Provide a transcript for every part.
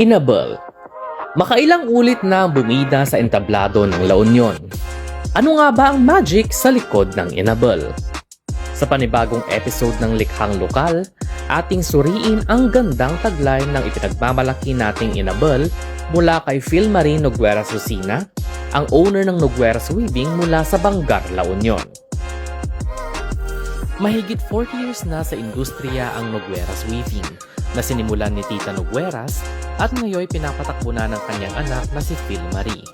Inabel. Makailang ulit na bumida sa entablado ng La Union. Ano nga ba ang magic sa likod ng Inabel? Sa panibagong episode ng Likhang Lokal, ating suriin ang gandang tagline ng ipinagmamalaki nating Inabel mula kay Phil Marie Nogueras Lucina, ang owner ng Nogueras Weaving mula sa Bangar, La Union. Mahigit 40 years na sa industriya ang Nogueras Weaving na sinimulan ni Tita Nogueras at ngayon pinapatakbo na ng kanyang anak na si Phil Marie.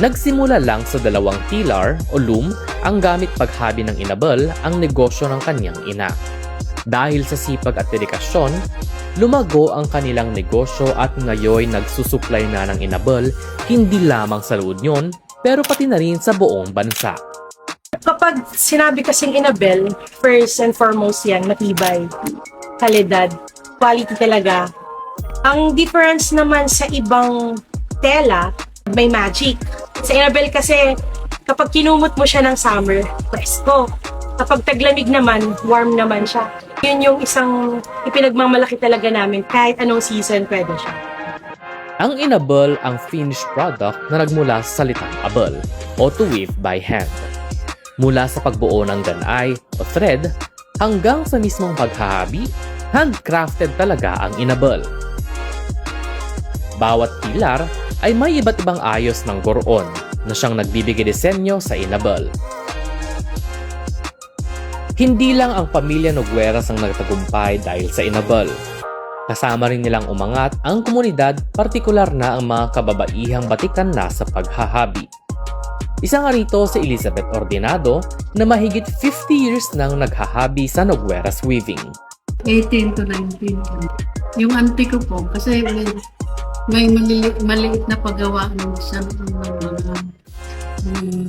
Nagsimula lang sa dalawang tilar o loom ang gamit paghabi ng Inabel ang negosyo ng kanyang ina. Dahil sa sipag at dedikasyon, lumago ang kanilang negosyo at ngayon nagsusupply na ng Inabel hindi lamang sa La Union pero pati na rin sa buong bansa. Kapag sinabi kasing Inabel, first and foremost yan, matibay, kalidad, quality talaga. Ang difference naman sa ibang tela, may magic. Sa Inabel kasi, kapag kinumot mo siya ng summer, presko. Kapag taglamig naman, warm naman siya. Yun yung isang ipinagmamalaki talaga namin. Kahit anong season, pwede siya. Ang inabel ang finished product na nagmula sa salitang abel o to weave by hand. Mula sa pagbuo ng ganay o thread hanggang sa mismong paghahabi, handcrafted talaga ang inabel. Bawat pilar ay may iba't ibang ayos ng goron na siyang nagbibigay disenyo sa inabel. Hindi lang ang pamilya Nogueras ang nagtagumpay dahil sa inabel. Kasama rin nilang umangat ang komunidad, partikular na ang mga kababaihang batikan na sa paghahabi. Isa nga rito si Elizabeth Ordinado na mahigit 50 years nang naghahabi sa Nogueras Weaving. 18 to 19. Yung auntie ko po, kasi may, may malili, maliit na paggawa ng siya ng mga um,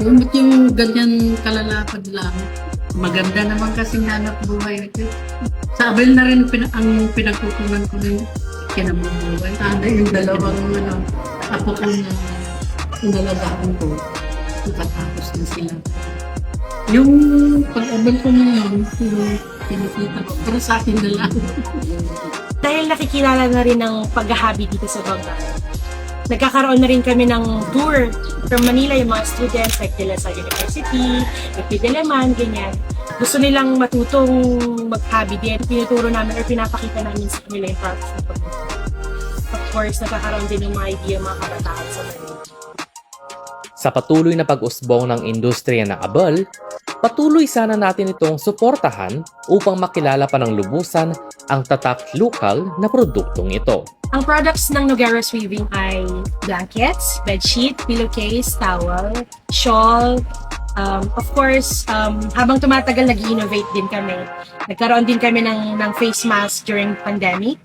yung, yung ganyan kalalapad lang. Maganda naman kasi hanap buhay. Sa Abel na rin pina, ang pinagkukunan ko ng kinabubuhay. Sana yung dalawang ano, apo ko na inalagaan ko. Nakatapos na sila. Yung pag-abel ko ngayon, yung pinakita ko, pero sa akin na lang. Dahil nakikilala na rin ng paghahabi dito sa Bangka. Nagkakaroon na rin kami ng tour from Manila, yung mga students, like nila sa university, Epideleman, ganyan. Gusto nilang matutong maghabi din. Tinuturo namin or pinapakita namin sa kanila yung process ng paghahabi. Of course, nagkakaroon din ng mga idea mga kabataan sa Manila. Sa patuloy na pag-usbong ng industriya ng abel, patuloy sana natin itong suportahan upang makilala pa ng lubusan ang tatak lokal na produktong ito. Ang products ng Nogueras Weaving ay blankets, bedsheet, pillowcase, towel, shawl. Um, of course, um, habang tumatagal, nag innovate din kami. Nagkaroon din kami ng, ng face mask during pandemic.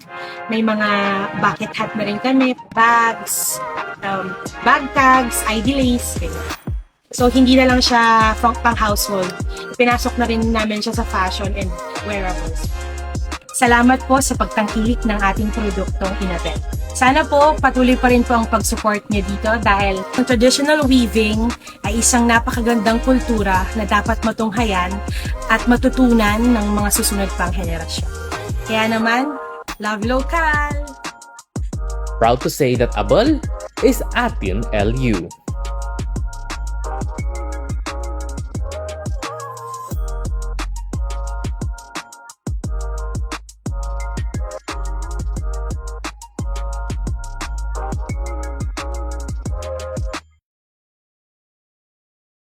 May mga bucket hat na rin kami, bags, um, bag tags, ID lace, ganyan. So, hindi na lang siya pang, household. Pinasok na rin namin siya sa fashion and wearables. Salamat po sa pagtangkilik ng ating produktong Inabel. Sana po patuloy pa rin po ang pag-support niyo dito dahil ang traditional weaving ay isang napakagandang kultura na dapat matunghayan at matutunan ng mga susunod pang henerasyon. Kaya naman, love local! Proud to say that abel is atin LU.